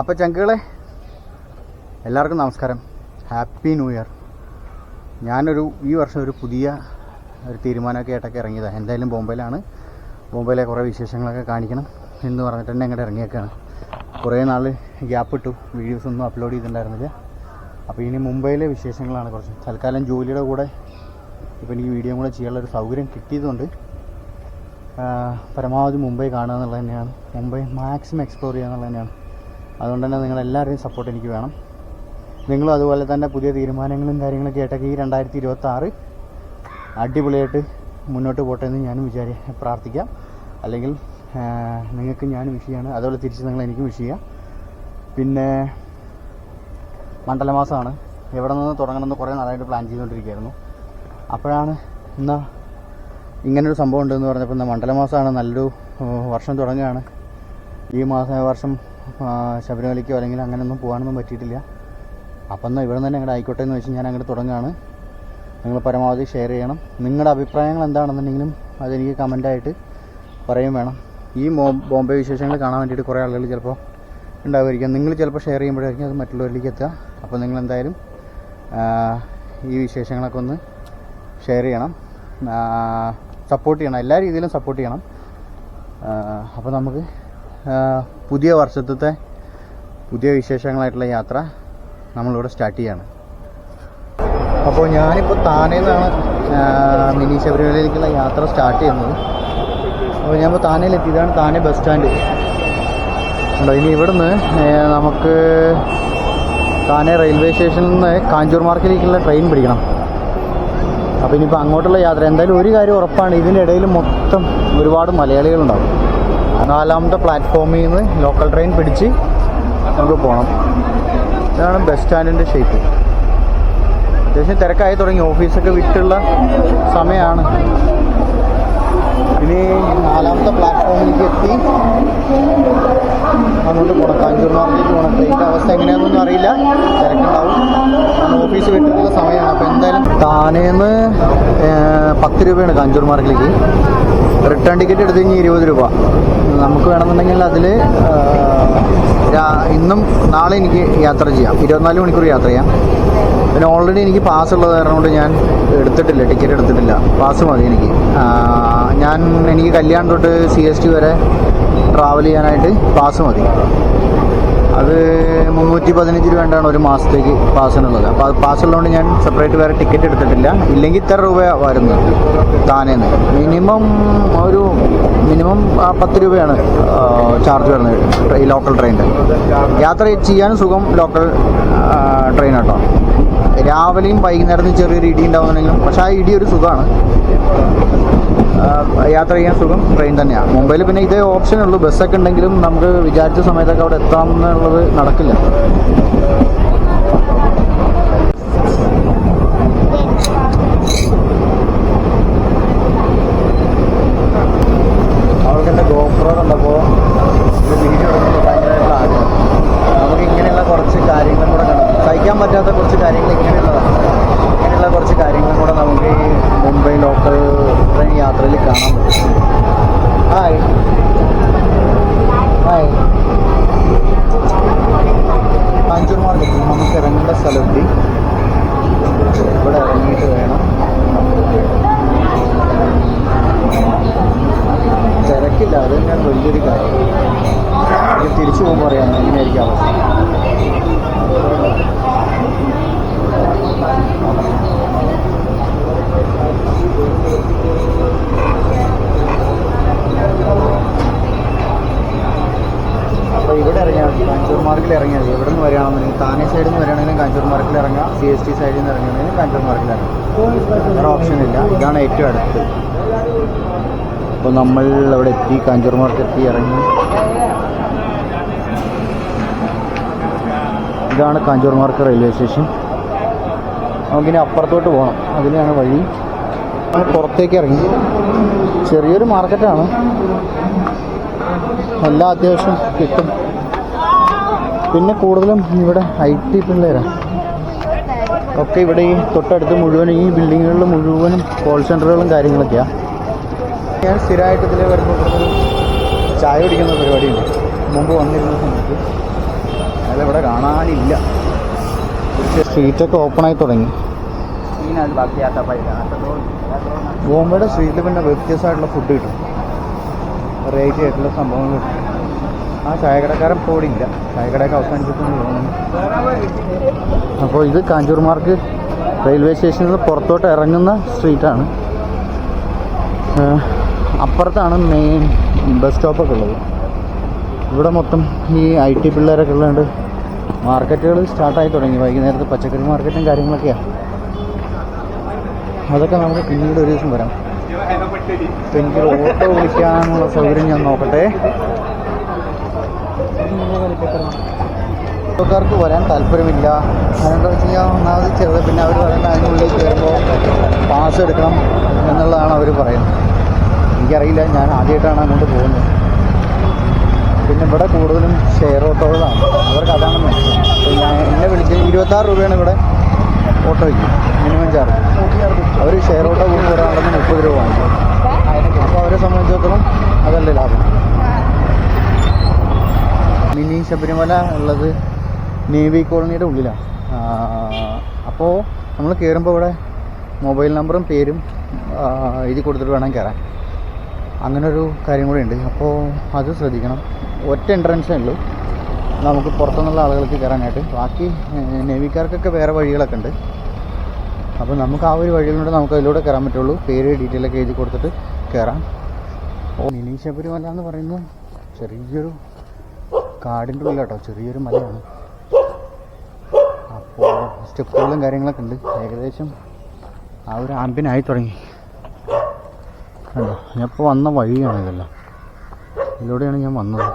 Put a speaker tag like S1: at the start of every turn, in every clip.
S1: അപ്പോൾ ചങ്കുകളെ എല്ലാവർക്കും നമസ്കാരം. ഹാപ്പി ന്യൂ ഇയർ ഞാനൊരു ഈ വർഷം ഒരു പുതിയ ഒരു തീരുമാനമൊക്കെ ആയിട്ടൊക്കെ ഇറങ്ങിയതാണ് എന്തായാലും ബോംബെയിലാണ്. ബോംബെയിലെ കുറേ വിശേഷങ്ങളൊക്കെ കാണിക്കണം എന്ന് പറഞ്ഞിട്ട് തന്നെ അങ്ങോട്ട് ഇറങ്ങിയേക്കാണ്. കുറേ നാൾ ഗ്യാപ്പ് ഇട്ടു വീഡിയോസ് ഒന്നും അപ്ലോഡ് ചെയ്തിട്ടുണ്ടായിരുന്നില്ല. അപ്പോൾ ഇനി മുംബൈയിലെ വിശേഷങ്ങളാണ് കുറച്ച്. തൽക്കാലം ജോലിയുടെ കൂടെ ഇപ്പോൾ എനിക്ക് വീഡിയോ കൂടെ ചെയ്യാനുള്ള ഒരു സൗകര്യം കിട്ടിയതുകൊണ്ട് പരമാവധി മുംബൈ കാണുക എന്നുള്ളത് തന്നെയാണ്. മുംബൈ മാക്സിമം എക്സ്പ്ലോർ ചെയ്യുക എന്നുള്ളത് തന്നെയാണ്. അതുകൊണ്ട് തന്നെ നിങ്ങളെല്ലാവരുടെയും സപ്പോർട്ട് എനിക്ക് വേണം. നിങ്ങളും അതുപോലെ തന്നെ പുതിയ തീരുമാനങ്ങളും കാര്യങ്ങളൊക്കെ ആയിട്ടൊക്കെ ഈ രണ്ടായിരത്തി ഇരുപത്തി ആറ് അടിപൊളിയായിട്ട് മുന്നോട്ട് പോട്ടെ എന്ന് ഞാനും വിചാരി പ്രാർത്ഥിക്കാം. അല്ലെങ്കിൽ നിങ്ങൾക്ക് ഞാനും വിഷ് ചെയ്യാണ്. അതുപോലെ തിരിച്ച് നിങ്ങൾ എനിക്കും വിഷ് ചെയ്യാം. പിന്നെ മണ്ഡലമാസമാണ്. എവിടെ നിന്ന് തുടങ്ങണമെന്ന് കുറേ നാളായിട്ട് പ്ലാൻ ചെയ്തുകൊണ്ടിരിക്കുകയായിരുന്നു. അപ്പോഴാണ് എന്നാ ഇങ്ങനൊരു സംഭവം ഉണ്ടെന്ന് പറഞ്ഞപ്പോൾ ഇന്ന് മണ്ഡലമാസമാണ്. നല്ലൊരു വർഷം തുടങ്ങുകയാണ്. ഈ മാസം വർഷം ശബരിമലയ്ക്കോ അല്ലെങ്കിൽ അങ്ങനെയൊന്നും പോകാനൊന്നും പറ്റിയിട്ടില്ല. അപ്പം എന്നാൽ ഇവിടെ തന്നെ അങ്ങോട്ട് ആയിക്കോട്ടെ എന്ന് വെച്ച് ഞാൻ അങ്ങോട്ട് തുടങ്ങുകയാണ് നിങ്ങൾ പരമാവധി ഷെയർ ചെയ്യണം. നിങ്ങളുടെ അഭിപ്രായങ്ങൾ എന്താണെന്നുണ്ടെങ്കിലും അതെനിക്ക് കമന്റായിട്ട് പറയും വേണം. ഈ ബോംബെ വിശേഷങ്ങൾ കാണാൻ വേണ്ടിയിട്ട് കുറേ ആളുകൾ ചിലപ്പോൾ ഉണ്ടാവുമായിരിക്കും. നിങ്ങൾ ചിലപ്പോൾ ഷെയർ ചെയ്യുമ്പോഴായിരിക്കും അത് മറ്റുള്ളവരിലേക്ക് എത്തുക. അപ്പോൾ നിങ്ങൾ എന്തായാലും ഈ വിശേഷങ്ങളൊക്കെ ഒന്ന് ഷെയർ ചെയ്യണം. സപ്പോർട്ട് ചെയ്യണം. എല്ലാ രീതിയിലും സപ്പോർട്ട് ചെയ്യണം. അപ്പോൾ നമുക്ക് പുതിയ വർഷത്തെ പുതിയ വിശേഷങ്ങളായിട്ടുള്ള യാത്ര നമ്മളിവിടെ സ്റ്റാർട്ട് ചെയ്യാണ്. അപ്പോൾ ഞാനിപ്പോൾ താനേന്നാണ് മിനി ശബരിമലയിലേക്കുള്ള യാത്ര സ്റ്റാർട്ട് ചെയ്യുന്നത്. അപ്പോൾ ഞാനിപ്പോൾ താനയിലെത്തി ഇതാണ് താനെ ബസ് സ്റ്റാൻഡ് ഉണ്ടോ ഇനി ഇവിടുന്ന് നമുക്ക് താനെ റെയിൽവേ സ്റ്റേഷനിൽ നിന്ന് കാഞ്ചൂർ മാർക്കിലേക്കുള്ള ട്രെയിൻ പിടിക്കണം. അപ്പോൾ ഇനിയിപ്പോൾ അങ്ങോട്ടുള്ള യാത്ര എന്തായാലും ഒരു കാര്യം ഉറപ്പാണ് ഇതിന്റെ ഇടയിൽ മൊത്തം ഒരുപാട് മലയാളികളുണ്ടാവും. നാലാമത്തെ പ്ലാറ്റ്ഫോമിൽ നിന്ന് ലോക്കൽ ട്രെയിൻ പിടിച്ച് നമുക്ക് പോകണം ഇതാണ് ബസ് സ്റ്റാൻഡിന്റെ ഷേപ്പ് അത്യാവശ്യം തിരക്കായി തുടങ്ങി. ഓഫീസൊക്കെ വിട്ടുള്ള സമയമാണ് ഇനി നാലാമത്തെ പ്ലാറ്റ്ഫോമിലേക്ക് എത്തി. അങ്ങോട്ട് പോകണം കാഞ്ചൂർ മാർക്കിലേക്ക് പോകണം ട്രെയിനിന്റെ അവസ്ഥ എങ്ങനെയാണെന്നൊന്നും അറിയില്ല. തിരക്കുണ്ടാവും. ഓഫീസ് വിട്ടിട്ടുള്ള സമയമാണ്. അപ്പോൾ എന്തായാലും താനേന്ന് പത്ത് രൂപയാണ് കാഞ്ചൂർ മാർക്കിലേക്ക്. റിട്ടേൺ ടിക്കറ്റ് എടുത്തു കഴിഞ്ഞാൽ ഇരുപത് രൂപ. നമുക്ക് വേണമെന്നുണ്ടെങ്കിൽ അതിൽ ഇന്നും നാളെ എനിക്ക് യാത്ര ചെയ്യാം. ഇരുപത്തിനാല് മണിക്കൂർ യാത്ര ചെയ്യാം. പിന്നെ ഓൾറെഡി എനിക്ക് പാസ് ഉള്ളത് കാരണം കൊണ്ട് ഞാൻ എടുത്തിട്ടില്ല. ടിക്കറ്റ് എടുത്തിട്ടില്ല. പാസ് മതി എനിക്ക്. ഞാൻ എനിക്ക് കല്യാണം തൊട്ട് സി എസ് ടി വരെ ട്രാവൽ ചെയ്യാനായിട്ട് പാസ് മതി. അത് മുന്നൂറ്റി പതിനഞ്ച് രൂപ വേണ്ടാണ് ഒരു മാസത്തേക്ക് പാസിനുള്ളത് അപ്പോൾ അത് പാസ് ഉള്ളതുകൊണ്ട് ഞാൻ സെപ്പറേറ്റ് വേറെ ടിക്കറ്റ് എടുത്തിട്ടില്ല. ഇല്ലെങ്കിൽ ഇത്ര രൂപ വരുന്നത് താനേന്ന്. മിനിമം ഒരു മിനിമം പത്ത് രൂപയാണ് ചാർജ് വരുന്നത് ഈ ലോക്കൽ ട്രെയിനിന്റെ യാത്ര ചെയ്യാനും സുഖം ലോക്കൽ ട്രെയിൻ കേട്ടോ രാവിലെയും വൈകുന്നേരത്തും ചെറിയൊരു ഇടി ഉണ്ടാവുന്നുണ്ടെങ്കിലും പക്ഷേ ആ ഇടി ഒരു സുഖമാണ്. യാത്ര ചെയ്യാൻ സുഖം ട്രെയിൻ തന്നെയാണ്. മുംബൈയിൽ പിന്നെ ഇതേ ഓപ്ഷൻ ഉള്ളൂ. ബസ്സൊക്കെ ഉണ്ടെങ്കിലും നമുക്ക് വിചാരിച്ച സമയത്തൊക്കെ അവിടെ എത്താം എന്നുള്ളത് നടക്കില്ല അവൾക്ക് എന്റെ ഗോപ്രോ കണ്ടപ്പോൾ ഇത് വീഡിയോ എടുക്കുന്നത് ഭയങ്കരമായിട്ടുള്ള ആഗ്രഹം നമുക്ക് ഇങ്ങനെയുള്ള കുറച്ച് കാര്യങ്ങളും കൂടെ കാണാം സഹിക്കാൻ പറ്റാത്ത കുറച്ച് കാര്യങ്ങൾ ഇങ്ങനെയുള്ളതാണ് ഇങ്ങനെയുള്ള കുറച്ച് കാര്യങ്ങളും കൂടെ നമുക്ക് ഈ മുംബൈ ലോക്കൽ ട്രെയിൻ യാത്രയിൽ കാണാൻ പറ്റും ഹായ് ഹായ് കാഞ്ചൂർ മാർക്കറ്റ് നമുക്ക് ഇറങ്ങേണ്ട സ്ഥലമെത്തി ഇവിടെ ഇറങ്ങിയിട്ട് വേണം തിരക്കില്ല അത് തന്നെയാണ് വലിയൊരു കാര്യം ഇത് തിരിച്ചു പോകുമ്പോൾ അറിയാം എങ്ങനെയായിരിക്കും അവസ്ഥ അപ്പോൾ ഇവിടെ ഇറങ്ങിയാൽ മതി കാഞ്ചൂർ മാർക്കിൽ ഇറങ്ങിയാൽ മതി എവിടെ നിന്ന് വരികയാണെന്നുണ്ടെങ്കിൽ താനെ സൈഡിൽ നിന്ന് വരികയാണെങ്കിലും കാഞ്ചൂർ മാർക്കിൽ ഇറങ്ങാം സി എസ് ടി സൈഡിൽ നിന്ന് ഇറങ്ങുകയാണെങ്കിലും കാഞ്ചൂർ മാർക്കിൽ ഇറങ്ങാം വേറെ ഓപ്ഷൻ ഇല്ല ഇതാണ് ഏറ്റവും അടുത്ത്. അപ്പോൾ നമ്മൾ അവിടെ എത്തി കാഞ്ചൂർ മാർക്കറ്റ് എത്തി ഇറങ്ങി. ഇതാണ് കാഞ്ചൂർ മാർക്കറ്റ് റെയിൽവേ സ്റ്റേഷൻ നമുക്കിനി അപ്പുറത്തോട്ട് പോകണം അതിനെയാണ് വഴി. പുറത്തേക്ക് ഇറങ്ങി. ചെറിയൊരു മാർക്കറ്റാണ് എല്ലാ അത്യാവശ്യം കിട്ടും. പിന്നെ കൂടുതലും ഇവിടെ ഐ ടി പിള്ളേരാണ് ഒക്കെ ഇവിടെ ഈ തൊട്ടടുത്ത് മുഴുവൻ ഈ ബിൽഡിങ്ങുകളിൽ മുഴുവനും കോൾ സെന്ററുകളും കാര്യങ്ങളൊക്കെയാണ് ഞാൻ സ്ഥിരമായിട്ട് ഇതിൽ വരുമ്പോൾ ചായ കുടിക്കുന്ന പരിപാടിയുണ്ട്. മുമ്പ് വന്നിരുന്ന സമയത്ത് അതിവിടെ കാണാനില്ല. സ്ട്രീറ്റൊക്കെ ഓപ്പണായി തുടങ്ങി. ബോംബെയുടെ സ്ട്രീറ്റിൽ പിന്നെ വ്യത്യസ്തമായിട്ടുള്ള ഫുഡ് കിട്ടും. വെറൈറ്റി ആയിട്ടുള്ള സംഭവങ്ങൾ കിട്ടും. ആ ചായക്കടക്കാരൻ ഇപ്പോൾ ഇവിടെ ഇല്ല. ചായക്കടയൊക്കെ അവസാനിച്ചിട്ടുണ്ട് തോന്നുന്നു. അപ്പോൾ ഇത് കാഞ്ചൂർ മാർക്ക് റെയിൽവേ സ്റ്റേഷനിൽ നിന്ന് പുറത്തോട്ട് ഇറങ്ങുന്ന സ്ട്രീറ്റാണ്. അപ്പുറത്താണ് മെയിൻ ബസ് സ്റ്റോപ്പൊക്കെ ഉള്ളത്. ഇവിടെ മൊത്തം ഈ ഐ ടി പിള്ളേരൊക്കെ ഉള്ളതുകൊണ്ട് മാർക്കറ്റുകൾ സ്റ്റാർട്ടായി തുടങ്ങി. വൈകുന്നേരത്ത് പച്ചക്കറി മാർക്കറ്റും കാര്യങ്ങളൊക്കെയാണ് അതൊക്കെ നമുക്ക് പിന്നീട് ഒരു ദിവസം വരാം. എനിക്ക് ഓട്ടോ വിളിക്കാനുള്ള സൗകര്യം ഞാൻ നോക്കട്ടെ. ഓട്ടോക്കാർക്ക് വരാൻ താല്പര്യമില്ല. അതെന്താ വെച്ച് കഴിഞ്ഞാൽ ഒന്നാമത് ചെറുത് പിന്നെ അവർ പറയുന്നത് അതിനുള്ളിൽ കയറുമ്പോൾ പാസ് എടുക്കണം എന്നുള്ളതാണ് അവർ പറയുന്നത്. എനിക്കറിയില്ല ഞാൻ ആദ്യമായിട്ടാണ് അങ്ങോട്ട് പോകുന്നത്. പിന്നെ ഇവിടെ കൂടുതലും ഷെയർ ഓട്ടോകളാണ് അവർക്ക് അതാണ് ഞാൻ എന്നെ വിളിച്ച് ഇരുപത്താറ് രൂപയാണ് ഇവിടെ ഓട്ടോയ്ക്ക് മിനിമം ചാർജ് അവർ ഷെയർ ഓട്ടോ പോകുമ്പോൾ ഒരാളുടെ മുപ്പത് രൂപ വാങ്ങിക്കും. അപ്പോൾ അവരെ സംബന്ധിച്ചിടത്തോളം അതല്ലേ ലാഭം. മിനി ശബരിമല ഉള്ളത് നേവി കോളനിയുടെ ഉള്ളിലാണ് അപ്പോൾ നമ്മൾ കയറുമ്പോൾ ഇവിടെ മൊബൈൽ നമ്പറും പേരും എഴുതി കൊടുത്തിട്ട് വേണം കയറാൻ അങ്ങനെ ഒരു കാര്യം കൂടെ ഉണ്ട്. അപ്പോൾ അത് ശ്രദ്ധിക്കണം. ഒറ്റ എൻട്രൻസേ ഉള്ളൂ. നമുക്ക് പുറത്തുനിന്നുള്ള ആളുകൾക്ക് കയറാനായിട്ട് ബാക്കി നേവിക്കാർക്കൊക്കെ വേറെ വഴികളൊക്കെ ഉണ്ട്. അപ്പോൾ നമുക്ക് ആ ഒരു വഴിയിലൂടെ നമുക്ക് അതിലൂടെ കയറാൻ പറ്റുള്ളൂ. പേര് ഡീറ്റെയിലൊക്കെ എഴുതി കൊടുത്തിട്ട് കയറാം ഓ മിനി ശബരിമല എന്ന് പറയുന്നത് ചെറിയൊരു കാടിന്റെ ഉള്ളിൽ കേട്ടോ ചെറിയൊരു മലയാണ്. അപ്പോൾ സ്റ്റെപ്പുകളും കാര്യങ്ങളൊക്കെ ഉണ്ട്. ഏകദേശം ആ ഒരു ആമ്പിനായി തുടങ്ങി. കണ്ടോ ഞാൻ ഇപ്പോൾ വന്ന വഴിയാണ് ഇതെല്ലാം. ഇതിലൂടെയാണ് ഞാൻ വന്നത്.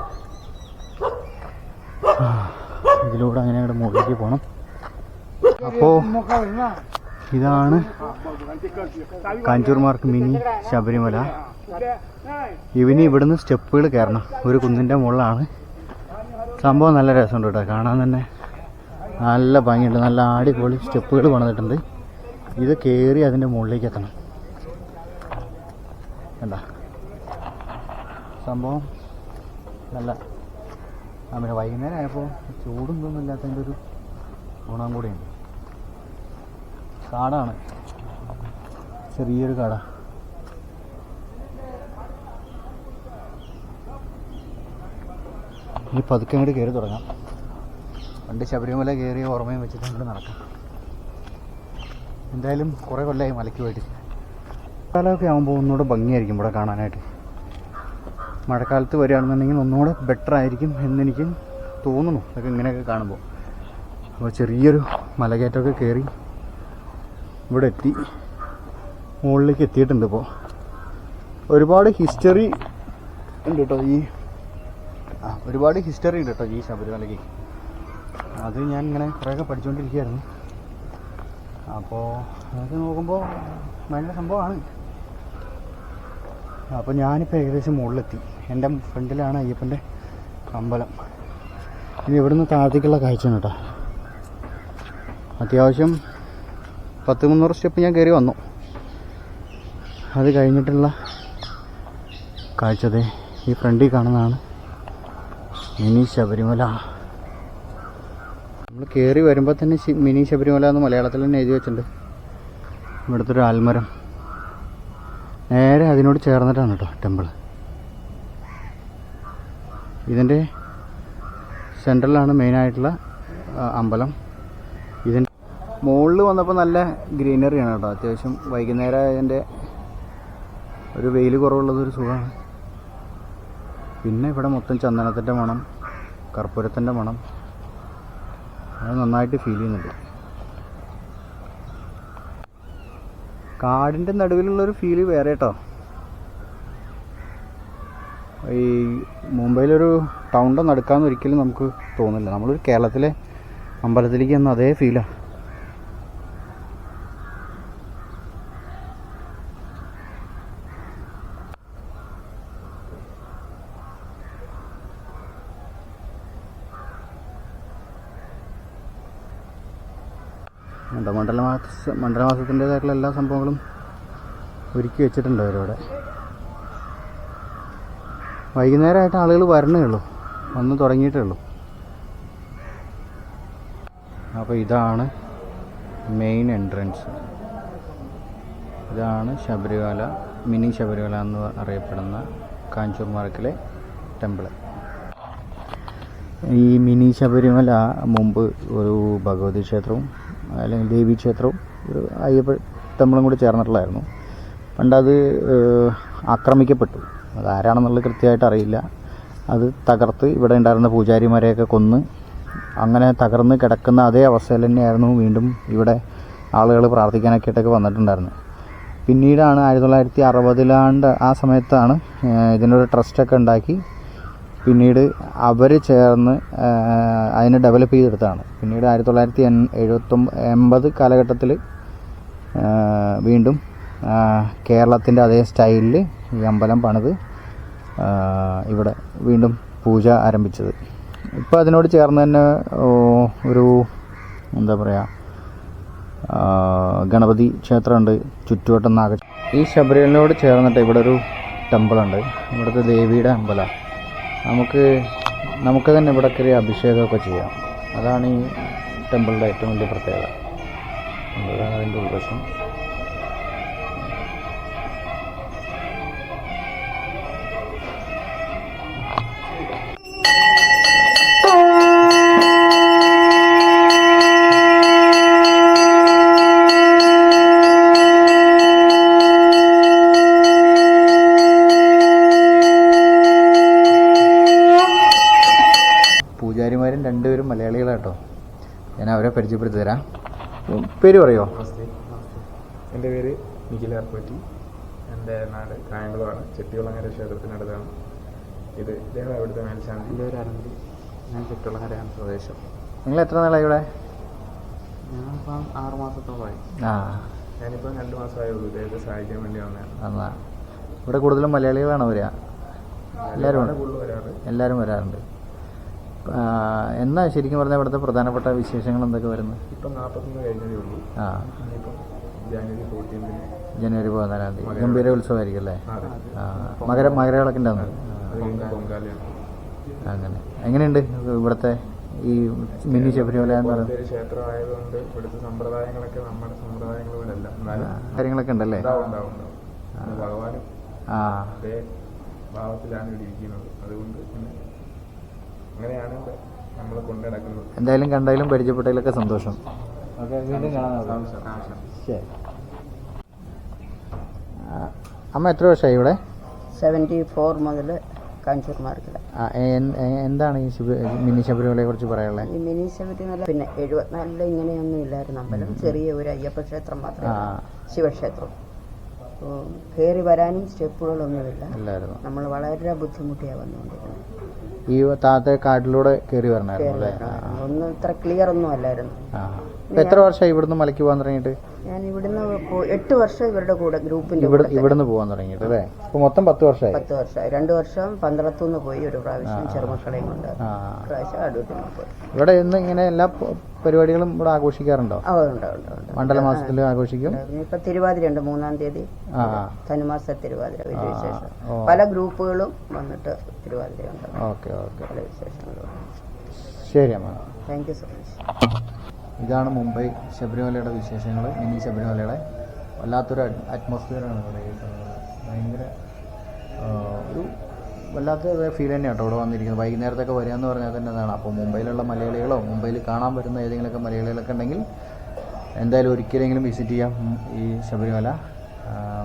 S1: ഇതിലൂടെ അങ്ങനെ അങ്ങോട്ട് മുകളിലേക്ക് പോകണം അപ്പോൾ ഇതാണ് കാഞ്ചൂർമാർക്ക് മിനി ശബരിമല. ഇവന് ഇവിടുന്ന് സ്റ്റെപ്പുകൾ കയറണം. ഒരു കുന്നിന്റെ മുകളിലാണ്. സംഭവം നല്ല രസമുണ്ട് കേട്ടോ. കാണാൻ തന്നെ നല്ല ഭംഗിയുണ്ട്. നല്ല ആടിപൊളി സ്റ്റെപ്പുകൾ പണിതിട്ടുണ്ട്. ഇത് കയറി അതിന്റെ മുകളിലേക്ക് എത്തണം. എന്താ സംഭവം നല്ല നമ്മുടെ വൈകുന്നേരം ആയപ്പോൾ ചൂടും ഇതൊന്നും ഇല്ലാത്തതിന്റെ ഒരു ഗുണം കൂടിയുണ്ട്. കാടാണ്. ചെറിയൊരു കാട. ഇനി പതുക്കെ അങ്ങോട്ട് കയറി തുടങ്ങാം. പണ്ട് ശബരിമല കയറിയ ഓർമ്മയും വെച്ചിട്ട് അങ്ങോട്ട് നടക്കാം. എന്തായാലും കുറേ കൊല്ലമായി മലയ്ക്ക് പോയിട്ട്. കാലമൊക്കെ ആകുമ്പോൾ ഒന്നുകൂടെ ഭംഗിയായിരിക്കും ഇവിടെ കാണാനായിട്ട്. മഴക്കാലത്ത് വരികയാണെന്നുണ്ടെങ്കിൽ ഒന്നുകൂടെ ബെറ്റർ ആയിരിക്കും എന്നെനിക്ക് തോന്നുന്നു. അതൊക്കെ ഇങ്ങനെയൊക്കെ കാണുമ്പോൾ അപ്പോൾ ചെറിയൊരു മലകയറ്റമൊക്കെ കയറി ഇവിടെ എത്തി. മുകളിലേക്ക് എത്തിയിട്ടുണ്ട് ഇപ്പോൾ ഒരുപാട് ഹിസ്റ്ററി ഉണ്ട് കേട്ടോ ഈ ഒരുപാട് ഹിസ്റ്ററി ഉണ്ട് കേട്ടോ ഈ ശബരിമലയ്ക്ക്. അത് ഞാൻ ഇങ്ങനെ കുറേയൊക്കെ പഠിച്ചുകൊണ്ടിരിക്കുകയായിരുന്നു അപ്പോൾ അതൊക്കെ നോക്കുമ്പോൾ നല്ല സംഭവമാണ്. അപ്പോൾ ഞാനിപ്പോൾ ഏകദേശം മുകളിലെത്തി. എന്റെ ഫ്രണ്ടിലാണ് അയ്യപ്പന്റെ അമ്പലം. ഇനി ഇവിടുന്ന് താഴത്തേക്കുള്ള കാഴ്ചയാണ് കേട്ടോ. അത്യാവശ്യം പത്ത് മുന്നൂറ് സ്റ്റെപ്പ് ഞാൻ കയറി വന്നു. അത് കഴിഞ്ഞിട്ടുള്ള കാഴ്ചതേ ഈ ഫ്രണ്ടിൽ കാണുന്നതാണ്. മിനി ശബരിമല. നമ്മൾ കയറി വരുമ്പോൾ തന്നെ മിനി ശബരിമല എന്ന് മലയാളത്തിൽ തന്നെ എഴുതി വെച്ചിട്ടുണ്ട്. ഇവിടുത്തെ ഒരു ആൽമരം. നേരെ അതിനോട് ചേർന്നിട്ടാണ് കേട്ടോ ടെമ്പിൾ ഇതിന്റെ സെൻട്രലാണ് മെയിനായിട്ടുള്ള അമ്പലം. ഇതിന്റെ മുകളിൽ വന്നപ്പോൾ നല്ല ഗ്രീനറിയാണ് കേട്ടോ. അത്യാവശ്യം വൈകുന്നേരം അതിന്റെ ഒരു വെയിൽ കുറവുള്ളത് ഒരു സുഖമാണ്. പിന്നെ ഇവിടെ മൊത്തം ചന്ദനത്തിന്റെ മണം കർപ്പൂരത്തിന്റെ മണം. അത് നന്നായിട്ട് ഫീൽ ചെയ്യുന്നുണ്ട്. കാടിന്റെ നടുവിലുള്ളൊരു ഫീൽ വേറെ കേട്ടോ ഈ മുംബൈയിലൊരു ടൗണിന്റെ നടുക്കാന്ന് ഒരിക്കലും നമുക്ക് തോന്നില്ല. നമ്മളൊരു കേരളത്തിലെ അമ്പലത്തിലേക്ക് വന്ന അതേ ഫീലാണ് എന്താ മണ്ഡലമാസ മണ്ഡലമാസത്തിന്റെതായിട്ടുള്ള എല്ലാ സംഭവങ്ങളും ഒരുക്കി വെച്ചിട്ടുണ്ട് അവരവിടെ. വൈകുന്നേരമായിട്ട് ആളുകൾ വരണേ ഉള്ളൂ. വന്ന് തുടങ്ങിയിട്ടേ ഉള്ളൂ. അപ്പോൾ ഇതാണ് മെയിൻ എൻട്രൻസ് ഇതാണ് ശബരിമല മിനി ശബരിമല എന്ന് അറിയപ്പെടുന്ന കാഞ്ചൂർ മാർക്കിലെ ടെമ്പിൾ ഈ മിനി ശബരിമല മുമ്പ് ഒരു ഭഗവതി ക്ഷേത്രവും അല്ലെങ്കിൽ ദേവി ക്ഷേത്രവും ഒരു അയ്യപ്പ ടെമ്പിളും കൂടി ചേർന്നിട്ടുള്ളതായിരുന്നു. പണ്ടത് ആക്രമിക്കപ്പെട്ടു. അത് ആരാണെന്നുള്ളത് കൃത്യമായിട്ട് അറിയില്ല. അത് തകർത്ത് ഇവിടെ ഉണ്ടായിരുന്ന പൂജാരിമാരെയൊക്കെ കൊന്ന് അങ്ങനെ തകർന്ന് കിടക്കുന്ന അതേ അവസ്ഥയിൽ തന്നെയായിരുന്നു വീണ്ടും ഇവിടെ ആളുകൾ പ്രാർത്ഥിക്കാനൊക്കെ ആയിട്ടൊക്കെ വന്നിട്ടുണ്ടായിരുന്നത്. പിന്നീടാണ് ആയിരത്തി തൊള്ളായിരത്തി അറുപതിലാണ്ട് ആ സമയത്താണ് ഇതിനൊരു ട്രസ്റ്റൊക്കെ ഉണ്ടാക്കി പിന്നീട് അവർ ചേർന്ന് അതിനെ ഡെവലപ്പ് ചെയ്തെടുത്താണ് പിന്നീട് ആയിരത്തി തൊള്ളായിരത്തി എൺ എഴുപത്തൊമ്പ എൺപത് കാലഘട്ടത്തിൽ വീണ്ടും കേരളത്തിന്റെ അതേ സ്റ്റൈലിൽ ഈ അമ്പലം പണിത് ഇവിടെ വീണ്ടും പൂജ ആരംഭിച്ചത്. ഇപ്പോൾ അതിനോട് ചേർന്ന് തന്നെ ഒരു എന്താ പറയുക ഗണപതി ക്ഷേത്രമുണ്ട് ചുറ്റുവട്ടം നാഗ ഈ ശബരിമലയോട് ചേർന്നിട്ട് ഇവിടെ ഒരു ടെമ്പിളുണ്ട്. ഇവിടുത്തെ ദേവിയുടെ അമ്പലമാണ് നമുക്ക് നമുക്ക് തന്നെ ഇവിടെ കയറി അഭിഷേകമൊക്കെ ചെയ്യാം. അതാണ് ഈ ടെമ്പിളിന്റെ ഏറ്റവും വലിയ പ്രത്യേകത. ഇതാണ് അതിന്റെ ഉൾവശം പൂജാരിമാരും രണ്ടുപേരും മലയാളികളാട്ടോ. ഞാൻ അവരെ പരിചയപ്പെടുത്തി തരാം പേര് പറയോ?
S2: എന്റെ പേര് നിഖിൽ ആർപ്പറ്റി. എന്റെ നാട് കായംകുളമാണ്. ചെട്ടികുളങ്ങര ക്ഷേത്രത്തിനടുത്താണ്. ഇത് ഇദ്ദേഹം അവിടുത്തെ മേൽശാന്തി.
S3: എന്റെ പേര് അരവിന്ദ് ഞാൻ ചെട്ടികുളങ്ങരയാണ് സ്വദേശം.
S1: നിങ്ങൾ എത്ര നാളായി ഇവിടെ?
S3: ഞാനിപ്പം ആറ് മാസത്തോളമായി.
S1: ആ.
S2: ഞാനിപ്പോൾ രണ്ട് മാസമായി ഉള്ളൂ ഇദ്ദേഹത്തെ സഹായിക്കാൻ വേണ്ടി വന്നതാണ്.
S1: എന്നാ ഇവിടെ കൂടുതലും മലയാളികളാണ് വരിക എല്ലാവരും
S2: കൂടുതൽ വരാറ്.
S1: എല്ലാവരും വരാറുണ്ട്. എന്നാ ശരിക്കും പറഞ്ഞാൽ ഇവിടുത്തെ പ്രധാനപ്പെട്ട വിശേഷങ്ങൾ എന്തൊക്കെ വരുന്നത്?
S2: ഇപ്പം നാൽപ്പത്തൊന്ന് കഴിഞ്ഞതേ ഉള്ളൂ.
S1: ആ.
S2: ജാനുവരി ഫോർട്ടീൻത്തിന്
S1: ജനുവരി പതിനാലാം തീയതി. ഗംഭീര ഉത്സവമായിരിക്കും അല്ലേ ആ മകര മകരവിളക്കിന്റെ അന്ന്. അങ്ങനെ. എങ്ങനെയുണ്ട് ഇവിടുത്തെ ഈ മിനി ശബരിമല എന്ന് പറയുന്നത്?
S2: ക്ഷേത്രമായതുകൊണ്ട് ഇവിടുത്തെ സമ്പ്രദായങ്ങളൊക്കെ നമ്മുടെ സമ്പ്രദായങ്ങൾ പോലെയല്ല
S1: കാര്യങ്ങളൊക്കെ ഉണ്ടല്ലേ
S2: ഭഗവാനും
S1: ആ.
S2: ഭാവത്തിലാണ് ഇവിടെ ഇരിക്കുന്നത്. അതുകൊണ്ട് അങ്ങനെയാണ് നമ്മൾ കൊണ്ടു നടക്കുന്നത്
S1: എന്തായാലും കണ്ടാലും പരിചയപ്പെട്ടതിലൊക്കെ സന്തോഷം. ഓക്കെ വീണ്ടും കാണാം
S2: ആവശ്യം ആവശ്യം
S1: ശരി. അമ്മ എത്ര വർഷമായി ഇവിടെ?
S4: സെവന്റി ഫോർ മുതൽ കാഞ്ചൂർ
S1: എ- എന്താണ് ഈ മിനി ശബരിമലയെ കുറിച്ച് പറയാനുള്ളത്
S4: ഈ മിനി ശബരിമല പിന്നെ എഴുപത്തിനാലിൽ ഇങ്ങനെയൊന്നും ഇല്ലായിരുന്നു. അമ്പലം ചെറിയ ഒരു അയ്യപ്പ ക്ഷേത്രം മാത്രമേ
S1: ആ.
S4: ഉള്ളൂ. ശിവക്ഷേത്രം. അപ്പോൾ കയറി വരാനും സ്റ്റെപ്പുകളൊന്നുമില്ല. നമ്മൾ വളരെ ബുദ്ധിമുട്ടിയാണ് വന്നുകൊണ്ടിരുന്നത്.
S1: ഈ താഴത്തെ കാട്ടിലൂടെ കയറി
S4: വരണായിരുന്നു
S1: അല്ലേ?
S4: ഒന്നും ഇത്ര ക്ലിയർ ഒന്നും അല്ലായിരുന്നു.
S1: എത്ര വർഷമായി ഇവിടുന്ന് മലയ്ക്ക് പോകാൻ തുടങ്ങിയിട്ട്?
S4: ഞാൻ ഇവിടുന്ന് എട്ട് വർഷം ഇവരുടെ കൂടെ ഗ്രൂപ്പിന്റെ
S1: ഇവിടുന്ന് പോകാൻ തുടങ്ങിയിട്ട് അല്ലേ? ഇപ്പൊ മൊത്തം പത്ത് വർഷമായി.
S4: പത്ത് വർഷമായി. രണ്ടു വർഷം പന്തളത്തുനിന്ന് പോയി ഒരു പ്രാവശ്യം ചെറുമക്കളെയും കൊണ്ട് പ്രാവശ്യം പോയി.
S1: ഇവിടെ ഇന്ന് ഇങ്ങനെ എല്ലാ പരിപാടികളും ഇവിടെ ആഘോഷിക്കാറുണ്ടോ?
S4: ആ ഉണ്ട് ഉണ്ട് ഉണ്ട്.
S1: മണ്ഡല മാസത്തിൽ ആഘോഷിക്കും?
S4: ഇപ്പൊ തിരുവാതിര ഉണ്ട് മൂന്നാം തീയതി.
S1: ആ ആ.
S4: ധനുമാസ തിരുവാതിര വലിയ വിശേഷം.
S1: ഓ.
S4: പല ഗ്രൂപ്പുകളും വന്നിട്ട് തിരുവാതിരയുണ്ട്.
S1: Okay okay.
S4: പല
S1: ശരി അമ്മ.
S4: താങ്ക് യു സോ മച്ച്
S1: ഇതാണ് മുംബൈ ശബരിമലയുടെ വിശേഷങ്ങൾ മിനി ശബരിമലയുടെ. വല്ലാത്തൊരു അറ്റ്മോസ്ഫിയറാണ് ഇവിടെ ഈ കാണുന്നത്. ഭയങ്കര ആ, ഒരു വല്ലാത്ത ഫീൽ തന്നെയാണ് കേട്ടോ ഇവിടെ വന്നിരിക്കുന്നത്. വൈകുന്നേരത്തൊക്കെ വരിക എന്ന് പറഞ്ഞാൽ തന്നെ അതാണ്. അപ്പോൾ മുംബൈയിലുള്ള മലയാളികളോ മുംബൈയിൽ കാണാൻ പറ്റുന്ന ഏതെങ്കിലുമൊക്കെ മലയാളികളൊക്കെ ഉണ്ടെങ്കിൽ എന്തായാലും ഒരിക്കലെങ്കിലും വിസിറ്റ് ചെയ്യാം ഈ ശബരിമല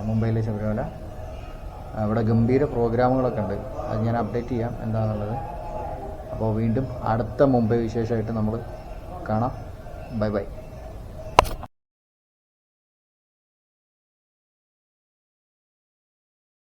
S1: മുംബൈയിലെ ശബരിമല. അവിടെ ഗംഭീര പ്രോഗ്രാമുകളൊക്കെ ഉണ്ട്. അത് ഞാൻ അപ്ഡേറ്റ് ചെയ്യാം എന്താണെന്നുള്ളത് അപ്പോൾ വീണ്ടും അടുത്ത മുംബൈ വിശേഷമായിട്ട് നമ്മൾ കാണാം. Bye bye.